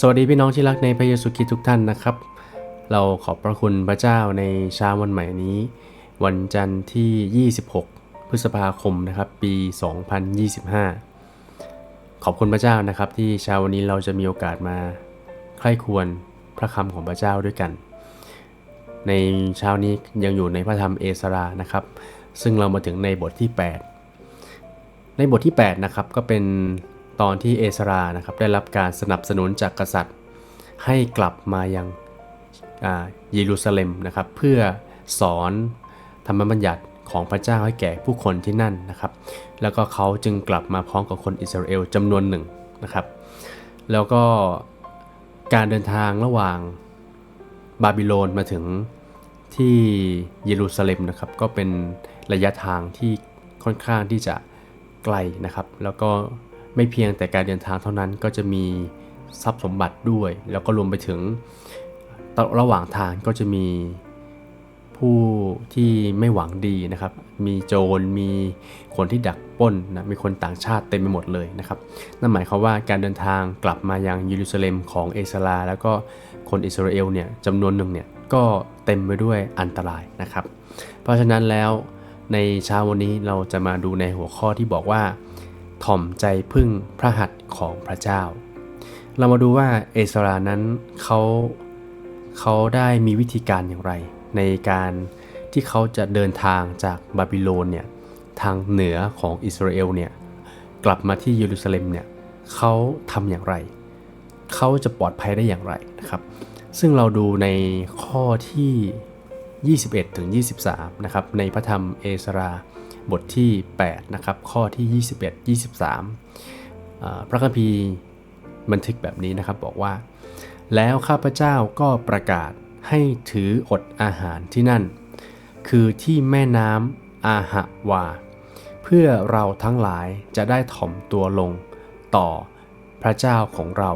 สวัสดีพี่น้องที่รักในพระเยซูคริสต์ทุกท่านนะครับ เราขอบพระคุณพระเจ้าในเช้าวันใหม่นี้ วันจันทร์ที่ 26 พฤษภาคมนะครับปี 2025 ขอบคุณพระเจ้านะครับที่เช้าวันนี้เราจะมีโอกาสมาใคร่ควรพระคำของพระเจ้าด้วยกัน ในเช้านี้ยังอยู่ในพระธรรมเอสรานะครับ ซึ่งเรามาถึงในบทที่ 8 ในบทที่8นะครับก็เป็น ตอนที่เอสรานะครับได้รับการสนับสนุนจากกษัตริย์ ให้กลับมายังอ่าเยรูซาเล็มนะครับ เพื่อสอนธรรมบัญญัติของพระเจ้าให้แก่ผู้คนที่นั่นนะครับ แล้วก็เขาจึงกลับมาพร้อมกับคนอิสราเอลจำนวนหนึ่งนะครับ แล้วก็การเดินทางระหว่างบาบิโลนมาถึงที่เยรูซาเล็มนะครับ ก็เป็นระยะทางที่ค่อนข้างที่จะไกลนะครับ แล้วก็ ไม่เพียงแต่การเดินทางเท่านั้นก็จะมีทรัพย์สมบัติด้วย แล้วก็รวมไปถึงระหว่างทางก็จะมีผู้ที่ไม่หวังดีนะครับ มีโจร มีคนที่ดักป้นนะ มีคนต่างชาติเต็มไปหมดเลยนะครับ นั่นหมายความว่าการเดินทางกลับมายังเยรูซาเล็มของเอสราแล้วก็คนอิสราเอลเนี่ยจำนวนหนึ่งเนี่ยก็เต็มไปด้วยอันตรายนะครับ เพราะฉะนั้นแล้วในเช้าวันนี้เราจะมาดูในหัวข้อที่บอกว่า ถ่อมใจพึ่งพระหัตถ์ของพระเจ้า เรามาดูว่าเอสรานั้นเขาเขาได้มีวิธีการอย่างไร ในการที่เขาจะเดินทางจากบาบิโลนเนี่ยทางเหนือของอิสราเอลเนี่ยกลับมาที่เยรูซาเล็มเนี่ยเขาทำอย่างไร เขาจะปลอดภัยได้อย่างไรนะครับ ซึ่งเราดูในข้อที่ 21ถึง23 นะครับในพระธรรมเอสรา บทที่ 8 นะครับ ข้อที่ 21 23อ่าพระคัมภีร์บันทึกแบบนี้นะครับบอกว่า แล้วข้าพเจ้าก็ประกาศให้ถืออดอาหารที่นั่น คือที่แม่น้ำอาหะวา เพื่อเราทั้งหลายจะได้ถ่อมตัวลงต่อพระเจ้าของเรา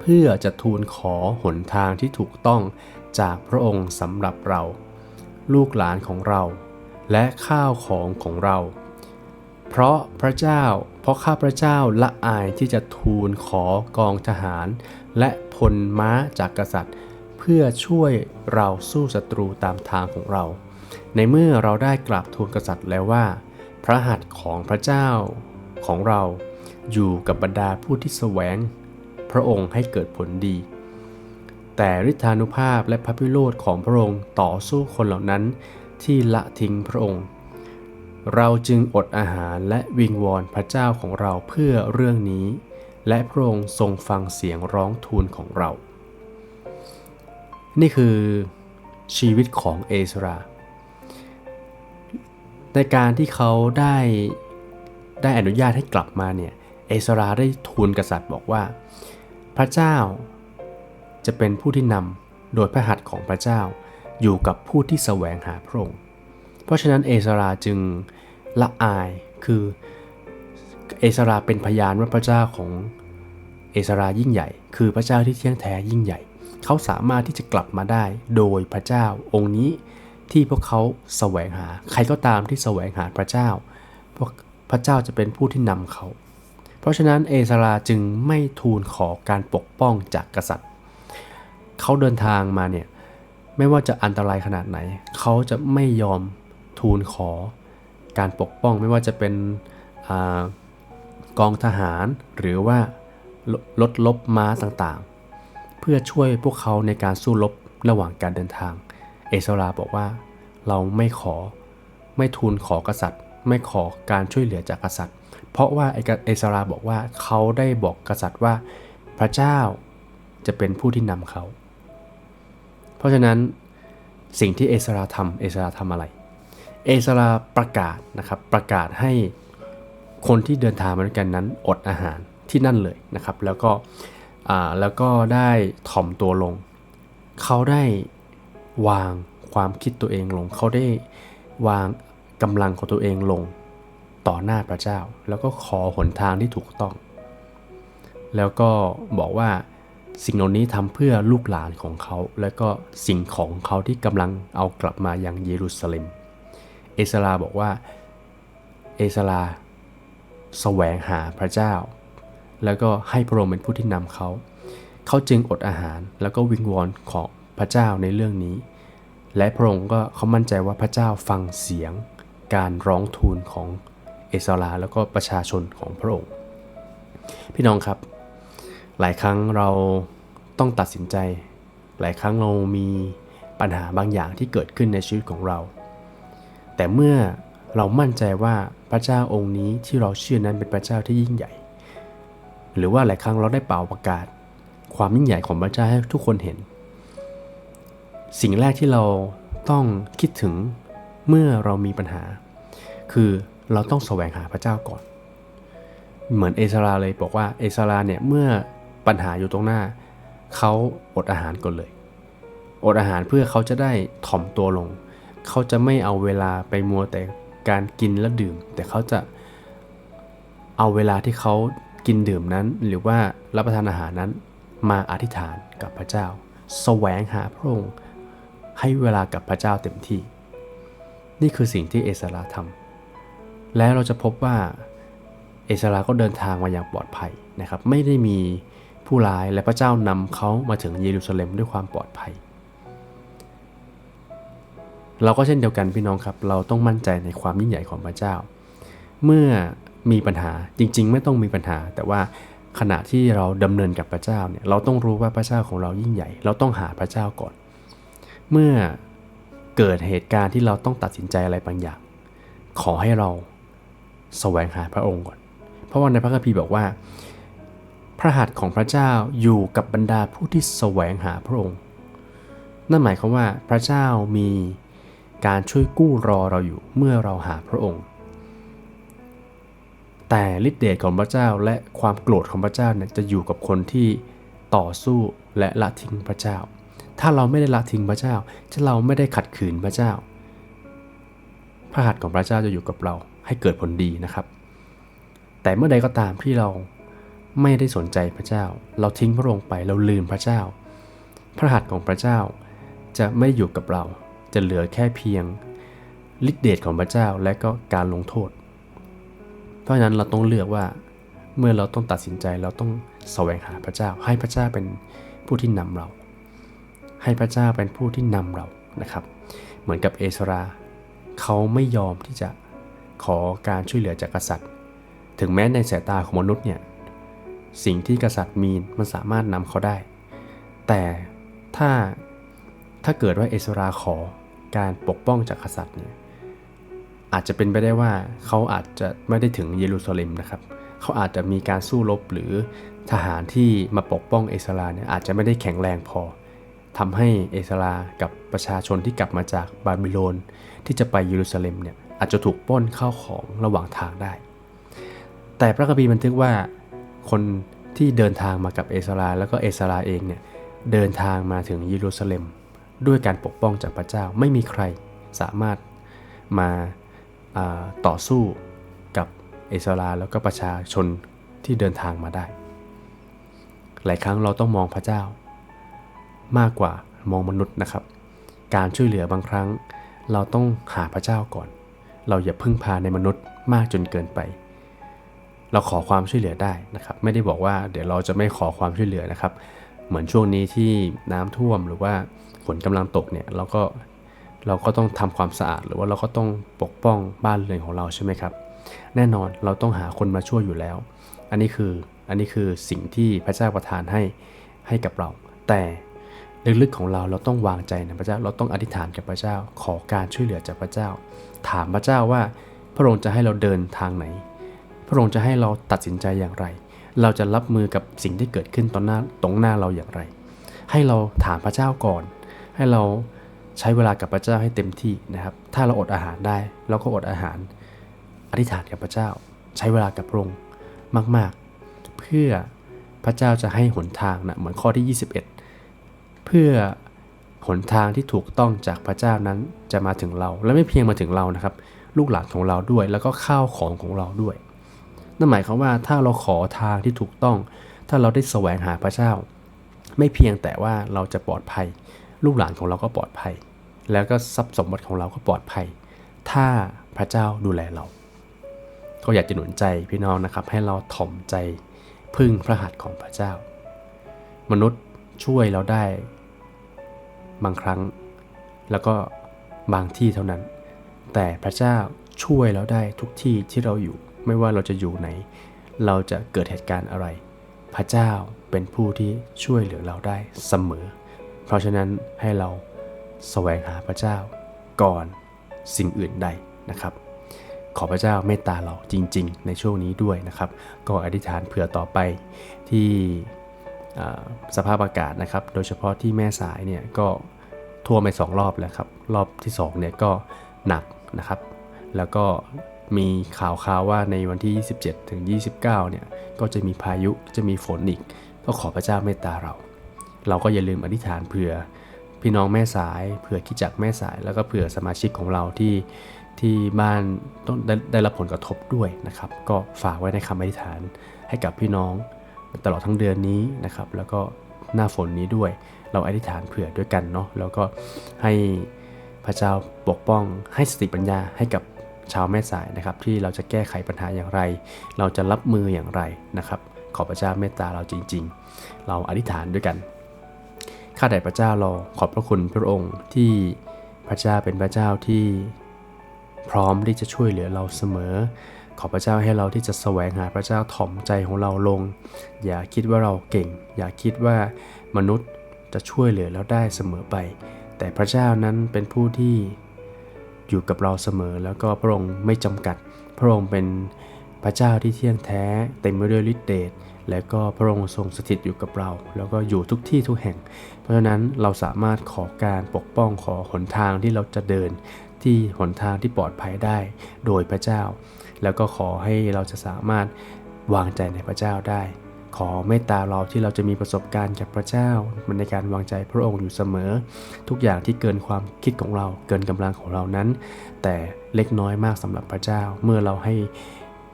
เพื่อจะทูลขอหนทางที่ถูกต้องจากพระองค์สำหรับเรา ลูกหลานของเรา และข้าวของของเรา เพราะพระเจ้า เพราะข้าพระเจ้าละอายที่จะทูลขอกองทหาร และพลม้าจากกษัตริย์ เพื่อช่วยเราสู้ศัตรูตามทางของเรา ในเมื่อเราได้กราบทูลกษัตริย์แล้วว่า พระหัตถ์ของพระเจ้าของเราอยู่กับบรรดาผู้ที่แสวง พระองค์ให้เกิดผลดี แต่ฤทธานุภาพและพระพิโรธของพระองค์ต่อสู้คนเหล่านั้น ที่ละทิ้งพระองค์ เราจึงอดอาหารและวิงวอนพระเจ้าของเราเพื่อเรื่องนี้ และพระองค์ทรงฟังเสียงร้องทูลของเรา นี่คือชีวิตของเอสรา ในการที่เขาได้ได้อนุญาตให้กลับมาเนี่ยเอสราได้ทูลกษัตริย์บอกว่า พระเจ้าจะเป็นผู้ที่นำโดยพระหัตถ์ของพระเจ้า อยู่กับผู้ที่แสวงหาพระองค์ เพราะฉะนั้นเอสราจึงละอายคือเอสราเป็นพยานว่าพระเจ้าของเอสรายิ่งใหญ่ คือพระเจ้าที่เที่ยงแท้ยิ่งใหญ่ เขาสามารถที่จะกลับมาได้โดยพระเจ้าองค์นี้ที่พวกเขาแสวงหา ใครก็ตามที่แสวงหาพระเจ้า พวกพระเจ้าจะเป็นผู้ที่นำเขา เพราะฉะนั้นเอสราจึงไม่ทูลขอการปกป้องจากกษัตริย์ เขาเดินทางมาเนี่ย ไม่ว่าจะอันตรายขนาดไหน เขาจะไม่ยอมทูลขอการปกป้องไม่ว่าจะเป็นอกองทหารหรือว่าลดลบม้าต่างๆ เพื่อช่วยพวกเขาในการสู้รบระหว่างการเดินทาง เอสราบอกว่า เราไม่ขอไม่ทูลขอกษัตริย์ ไม่ขอการช่วยเหลือจากกษัตริย์ เพราะว่าเอสราบอกว่าเขาได้บอกกษัตริย์ว่า พระเจ้าจะเป็นผู้ที่นำเขา เพราะฉะนั้นสิ่งที่เอสราทำเอสราทำอะไร เอสราประกาศนะครับประกาศให้คนที่เดินทางมาด้วยกันนั้นอดอาหารที่นั่นเลยนะครับ แล้วก็แล้วก็ได้ถ่อมตัวลง เขาได้วางความคิดตัวเองลง เขาได้วางกำลังของตัวเองลงต่อหน้าพระเจ้า แล้วก็ขอหนทางที่ถูกต้อง แล้วก็บอกว่า สิ่งเหล่านี้ทำเพื่อลูกหลานของเขา และก็สิ่งของเขาที่กำลังเอากลับมายังเยรูซาเล็ม เอสราบอกว่า เอสราแสวงหาพระเจ้า แล้วก็ให้พระองค์เป็นผู้ที่นำเขา เขาจึงอดอาหารแล้วก็วิงวอนของพระเจ้าในเรื่องนี้ และพระองค์ก็เขามั่นใจว่าพระเจ้าฟังเสียง การร้องทูลของเอสราแล้วก็ประชาชนของพระองค์ พี่น้องครับ หลายครั้งเราต้องตัดสินใจ หลายครั้งเรามีปัญหาบางอย่างที่เกิดขึ้นในชีวิตของเรา แต่เมื่อเรามั่นใจว่าพระเจ้าองค์นี้ที่เราเชื่อนั้นเป็นพระเจ้าที่ยิ่งใหญ่ หรือว่าหลายครั้งเราได้เป่าประกาศ ความยิ่งใหญ่ของพระเจ้าให้ทุกคนเห็น สิ่งแรกที่เราต้องคิดถึงเมื่อเรามีปัญหา คือเราต้องแสวงหาพระเจ้าก่อน เหมือนเอสราเลยบอกว่าเอสราเนี่ยเมื่อ ปัญหาอยู่ตรงหน้า เขาอดอาหารก่อนเลย อดอาหารเพื่อเขาจะได้ถ่อมตัวลง เขาจะไม่เอาเวลาไปมัวแต่การกินและดื่ม แต่เขาจะเอาเวลาที่เขากินดื่มนั้น หรือว่ารับประทานอาหารนั้นมาอธิษฐานกับพระเจ้าแสวงหาพระองค์ให้เวลากับพระเจ้าเต็มที่ นี่คือสิ่งที่เอสราทำและเราจะพบว่าเอสราก็เดินทางมาอย่างปลอดภัยนะครับ ไม่ได้มี ผู้ร้ายและพระเจ้านำเขามาถึงเยรูซาเล็มด้วยความปลอดภัย เราก็เช่นเดียวกันพี่น้องครับ เราต้องมั่นใจในความยิ่งใหญ่ของพระเจ้า เมื่อมีปัญหาจริง ๆ ไม่ต้องมีปัญหา แต่ว่าขณะที่เราดำเนินกับพระเจ้าเนี่ยเราต้องรู้ว่าพระเจ้าของเรายิ่งใหญ่ เราต้องหาพระเจ้าก่อน เมื่อเกิดเหตุการณ์ที่เราต้องตัดสินใจอะไรบางอย่าง ขอให้เราแสวงหาพระองค์ก่อน เพราะว่าในพระคัมภีร์บอกว่า พระหัตถ์ของพระเจ้าอยู่กับบรรดาผู้ที่แสวงหาพระองค์ นั่นหมายความว่าพระเจ้ามีการช่วยกู้รอเราอยู่เมื่อเราหาพระองค์ แต่ฤทธิเดชของพระเจ้าและความโกรธของพระเจ้าเนี่ยจะอยู่กับคนที่ต่อสู้และละทิ้งพระเจ้า ถ้าเราไม่ได้ละทิ้งพระเจ้า ถ้าเราไม่ได้ขัดขืนพระเจ้า พระหัตถ์ของพระเจ้าจะอยู่กับเราให้เกิดผลดีนะครับ แต่เมื่อใดก็ตามที่เรา ไม่ได้สนใจพระเจ้า เราทิ้งพระองค์ไปเราลืมพระเจ้า พระหัตถ์ของพระเจ้าจะไม่อยู่กับเรา จะเหลือแค่เพียงฤทธิเดชของพระเจ้าและก็การลงโทษ เพราะฉะนั้นเราต้องเลือกว่าเมื่อเราต้องตัดสินใจเราต้องแสวงหาพระเจ้า ให้พระเจ้าเป็นผู้ที่นำเรา ให้พระเจ้าเป็นผู้ที่นำเรานะครับ เหมือนกับเอสราเขาไม่ยอมที่จะขอการช่วยเหลือจากกษัตริย์ ถึงแม้ในสายตาของมนุษย์เนี่ย สิ่งที่กษัตริย์มีมันสามารถนำเขาได้ แต่ถ้าถ้าเกิดว่าเอสราขอการปกป้องจากกษัตริย์เนี่ยอาจจะเป็นไปได้ว่าเขาอาจจะไม่ได้ถึงเยรูซาเล็มนะครับ เขาอาจจะมีการสู้รบหรือทหารที่มาปกป้องเอสราเนี่ยอาจจะไม่ได้แข็งแรงพอทำให้เอสรากับประชาชนที่กลับมาจากบาบิโลนที่จะไปเยรูซาเล็มเนี่ยอาจจะถูกป้นเข้าของระหว่างทางได้ แต่พระคัมภีร์บันทึกว่า คนที่เดินทางมากับเอสราแล้วก็เอสราเองเนี่ยเดินทางมาถึงเยรูซาเล็ม ด้วยการปกป้องจากพระเจ้าไม่มีใครสามารถมาต่อสู้กับเอสราแล้วก็ประชาชนที่เดินทางมาได้ หลายครั้งเราต้องมองพระเจ้า มากกว่ามองมนุษย์นะครับ การช่วยเหลือบางครั้ง เราต้องหาพระเจ้าก่อน เราอย่าพึ่งพาในมนุษย์มากจนเกินไป เราขอความช่วยเหลือได้นะครับ ไม่ได้บอกว่าเดี๋ยวเราจะไม่ขอความช่วยเหลือนะครับ เหมือนช่วงนี้ที่น้ำท่วมหรือว่าฝนกำลังตกเนี่ยเราก็เราก็ต้องทำความสะอาด หรือว่าเราก็ต้องปกป้องบ้านเรือนของเราใช่ไหมครับ แน่นอนเราต้องหาคนมาช่วยอยู่แล้ว อันนี้คืออันนี้คือสิ่งที่พระเจ้าประทานให้ให้กับเรา แต่ลึกๆของเราเราต้องวางใจในพระเจ้าเราต้องอธิษฐานกับพระเจ้า ขอการช่วยเหลือจากพระเจ้า ถามพระเจ้าว่าพระองค์จะให้เราเดินทางไหน พระองค์จะให้เราตัดสินใจอย่างไร เราจะรับมือกับสิ่งที่เกิดขึ้นตอนหน้าตรงหน้าเราอย่างไร ให้เราถามพระเจ้าก่อน ให้เราใช้เวลากับพระเจ้าให้เต็มที่นะครับ ถ้าเราอดอาหารได้เราก็อดอาหาร อธิษฐานกับพระเจ้า ใช้เวลากับพระองค์มาก ๆ เพื่อพระเจ้าจะให้หนทางนะเหมือนข้อที่ 21 เพื่อหนทางที่ถูกต้องจากพระเจ้านั้นจะมาถึงเรา และไม่เพียงมาถึงเรานะครับ ลูกหลานของเราด้วย แล้วก็ข้าวของของเราด้วย นั่นหมายความว่าถ้าเราขอทางที่ถูกต้อง ถ้าเราได้แสวงหาพระเจ้า ไม่เพียงแต่ว่าเราจะปลอดภัย ลูกหลานของเราก็ปลอดภัย แล้วก็ทรัพย์สมบัติของเราก็ปลอดภัย ถ้าพระเจ้าดูแลเรา ก็อยากจะหนุนใจพี่น้องนะครับ ให้เราถ่อมใจพึ่งพระหัตถ์ของพระเจ้า มนุษย์ช่วยเราได้ บางครั้ง แล้วก็บางที่เท่านั้น แต่พระเจ้าช่วยเราได้ทุกที่ที่เราอยู่ ไม่ว่าเราจะอยู่ไหน เราจะเกิดเหตุการณ์อะไร พระเจ้าเป็นผู้ที่ช่วยเหลือเราได้เสมอ เพราะฉะนั้นให้เราแสวงหาพระเจ้าก่อนสิ่งอื่นใดนะครับ ขอพระเจ้าเมตตาเราจริง ๆ ในช่วงนี้ด้วยนะครับ ก็อธิษฐานเผื่อต่อไปที่สภาพอากาศนะครับ โดยเฉพาะที่แม่สายเนี่ยก็ท่วมไปสองรอบแล้วครับ รอบที่สองเนี่ยก็หนักนะครับ แล้วก็ มีข่าวข่าวว่าในวันที่ 27 ถึง 29 เนี่ย ก็จะมีพายุจะมีฝนอีก ก็ขอพระเจ้าเมตตาเรา เราก็อย่าลืมอธิษฐานเผื่อพี่น้องแม่สายเผื่อคิดจักแม่สายแล้วก็เผื่อสมาชิกของเราที่ที่บ้านต้องไดได้รับผลกระทบด้วยนะครับ ก็ฝากไว้ในคำอธิษฐานให้กับพี่น้องตลอดทั้งเดือนนี้นะครับ แล้วก็หน้าฝนนี้ด้วย เราอธิษฐานเผื่อด้วยกันเนาะแล้วก็ให้พระเจ้าปกป้องให้สติปัญญาให้กับ ชาวแม่สายนะครับที่เราจะแก้ไขปัญหาอย่างไร เราจะรับมืออย่างไรนะครับ ขอพระเจ้าเมตตาเราจริง ๆ เราอธิษฐานด้วยกันข้าแต่พระเจ้าเราขอบพระคุณพระองค์ที่พระเจ้าเป็นพระเจ้าที่พร้อมที่จะช่วยเหลือเราเสมอ ขอพระเจ้าให้เราที่จะแสวงหาพระเจ้าถ่อมใจของเราลง อย่าคิดว่าเราเก่ง อย่าคิดว่ามนุษย์จะช่วยเหลือเราได้เสมอไป แต่พระเจ้านั้นเป็นผู้ที่ อยู่กับเราเสมอ แล้วก็พระองค์ไม่จำกัด พระองค์เป็นพระเจ้าที่เที่ยงแท้ เต็มไปด้วยฤทธิเดชและก็พระองค์ทรงสถิตอยู่กับเรา แล้วก็อยู่ทุกที่ทุกแห่ง เพราะฉะนั้นเราสามารถขอการปกป้องขอหนทางที่เราจะเดิน ที่หนทางที่ปลอดภัยได้โดยพระเจ้า แล้วก็ขอให้เราจะสามารถวางใจในพระเจ้าได้ ขอเมตตาเราที่เราจะมีประสบการณ์กับพระเจ้า มันในการวางใจพระองค์อยู่เสมอ ทุกอย่างที่เกินความคิดของเรา เกินกำลังของเรานั้น แต่เล็กน้อยมากสำหรับพระเจ้า เมื่อเราให้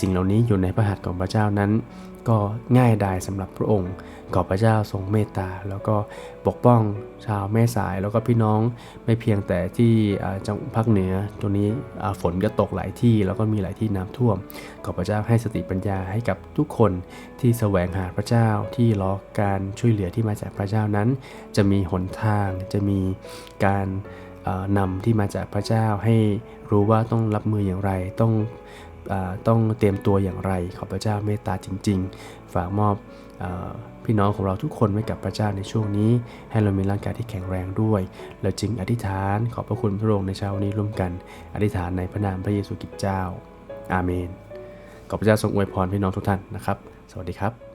สิ่งเหล่านี้อยู่ในพระหัตถ์ของพระเจ้านั้น ก็ง่ายดายสำหรับพระองค์ขอพระเจ้าทรงเมตตา แล้วก็ปกป้องชาวแม่สายแล้วก็พี่น้องไม่เพียงแต่ที่จังหวัดภาคเหนือตรงนี้ฝนก็ตกหลายที่แล้วก็มีหลายที่น้ำท่วมขอพระเจ้าให้สติปัญญาให้กับทุกคนที่แสวงหาพระเจ้าที่รอการช่วยเหลือที่มาจากพระเจ้านั้น จะมีหนทางจะมีการนำที่มาจากพระเจ้าให้รู้ว่าต้องรับมืออย่างไรต้อง ต้องเตรียมตัวอย่างไร ขอพระเจ้าเมตตาจริง ๆ ฝากมอบอพี่น้องของเราทุกคนไว้กับพระเจ้าในช่วงนี้ ให้เรามีร่างกายที่แข็งแรงด้วย เราจึงอธิษฐานขอบพระคุณพระองค์ในเช้านนี้ร่วมกัน อธิษฐานในพระนามพระเยซูคริสต์เจ้า อาเมน ขอพระเจ้าทรงอวยพรพี่น้องทุกท่านนะครับ สวัสดีครับ